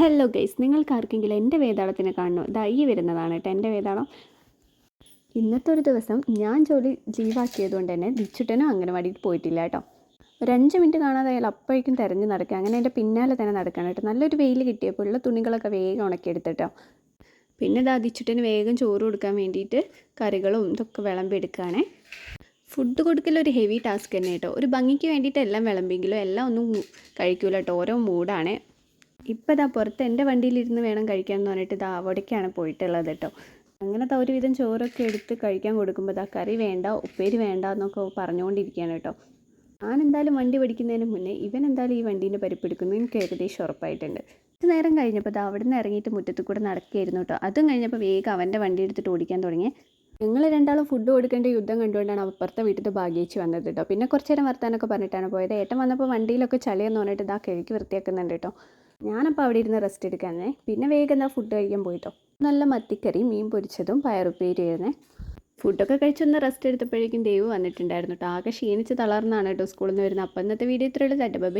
Hello guys നിങ്ങൾക്ക് ആർക്കെങ്കിലും എന്റെ വേതാളത്തിനെ കാണണോ? ഇതാ ഈ വരുന്നതാണ് കേട്ടോ എന്റെ വേതാളം ഇന്നത്തെ ഒരു ദിവസം ഞാൻ ജോലി ലീവാക്കിയതുകൊണ്ട് തന്നെ ദിച്ചുട്ടനും അംഗനവാടിയിൽ പോയിട്ടില്ല കേട്ടോ. ഒരു അഞ്ച് മിനിറ്റ് കാണാതായാലും അപ്പോഴേക്കും തിരഞ്ഞ് നടക്കുക. അങ്ങനെ എന്റെ പിന്നാലെ തന്നെ നടക്കണം കേട്ടോ. നല്ലൊരു വെയിൽ കിട്ടിയപ്പോൾ ഉള്ള തുണികളൊക്കെ വേഗം ഉണക്കിയെടുത്തിട്ടോ പിന്നെ ഇതാ ദിച്ചുട്ടന് വേഗം ചോറ് കൊടുക്കാൻ വേണ്ടിയിട്ട് കറികളും ഇതൊക്കെ വിളമ്പി എടുക്കുകയാണേ. ഫുഡ് കൊടുക്കൽ ഒരു ഹെവി ടാസ്ക് തന്നെ കേട്ടോ. ഒരു ഭംഗിക്ക് വേണ്ടിയിട്ട് എല്ലാം വിളമ്പെങ്കിലും എല്ലാം ഒന്നും കഴിക്കൂല കേട്ടോ. ഓരോ മൂഡാണ്. ഇപ്പം ഇതാ പുറത്ത് എന്റെ വണ്ടിയിലിരുന്ന് വേണം കഴിക്കാൻ എന്ന് പറഞ്ഞിട്ട് ഇതാ അവിടേക്കാണ് പോയിട്ടുള്ളത് കേട്ടോ അങ്ങനത്തെ ഒരുവിധം ചോറൊക്കെ എടുത്ത് കഴിക്കാൻ കൊടുക്കുമ്പോൾ ഇതാ കറി വേണ്ട ഉപ്പേരി വേണ്ട എന്നൊക്കെ പറഞ്ഞുകൊണ്ടിരിക്കുകയാണ് കേട്ടോ ഞാൻ എന്തായാലും വണ്ടി പഠിക്കുന്നതിന് മുന്നേ ഇവൻ എന്തായാലും ഈ വണ്ടീന്റെ പരിപ്പെടുക്കുന്നു എനിക്ക് ഏകദേശം ഉറപ്പായിട്ടുണ്ട്. കുറച്ച് നേരം കഴിഞ്ഞപ്പോൾ ദാ അവിടെ നിന്ന് ഇറങ്ങിയിട്ട് മുറ്റത്ത് കൂടെ നടക്കുകയായിരുന്നു കേട്ടോ അതും കഴിഞ്ഞപ്പോൾ വേഗം അവന്റെ വണ്ടി എടുത്തിട്ട് ഓടിക്കാൻ തുടങ്ങി. ഞങ്ങൾ രണ്ടാളും ഫുഡ് കൊടുക്കേണ്ട യുദ്ധം കണ്ടുകൊണ്ടാണ് അപ്പുറത്തെ വീട്ടിൽ ഭാഗ്യച്ച് വന്നത് കേട്ടോ പിന്നെ കുറച്ച് നേരം വർത്താനൊക്കെ പറഞ്ഞിട്ടാണ് പോയത്. ഏട്ടൻ വന്നപ്പോൾ വണ്ടിയിലൊക്കെ ചളിയെന്ന് പറഞ്ഞിട്ട് ഇതാ കിഴക്ക് വൃത്തിയാക്കുന്നുണ്ട് കേട്ടോ ഞാനപ്പോൾ അവിടെ ഇരുന്ന് റെസ്റ്റ് എടുക്കാനേ പിന്നെ വേഗം എന്താ ഫുഡ് കഴിക്കാൻ പോയിട്ടോ. നല്ല മത്തിക്കറി മീൻ പൊരിച്ചതും പയറുപ്പേരിയായിരുന്നേ ഫുഡൊക്കെ കഴിച്ചൊന്ന് റെസ്റ്റ് എടുത്തപ്പോഴേക്കും ദൈവം വന്നിട്ടുണ്ടായിരുന്നു കേട്ടോ ആകെ ക്ഷീണിച്ച് തളർന്നാണ് കേട്ടോ സ്കൂളിൽ നിന്ന് വരുന്നത് അപ്പം ഇന്നത്തെ വീഡിയോ ഇത്രയുള്ള ചട്ട ബൈ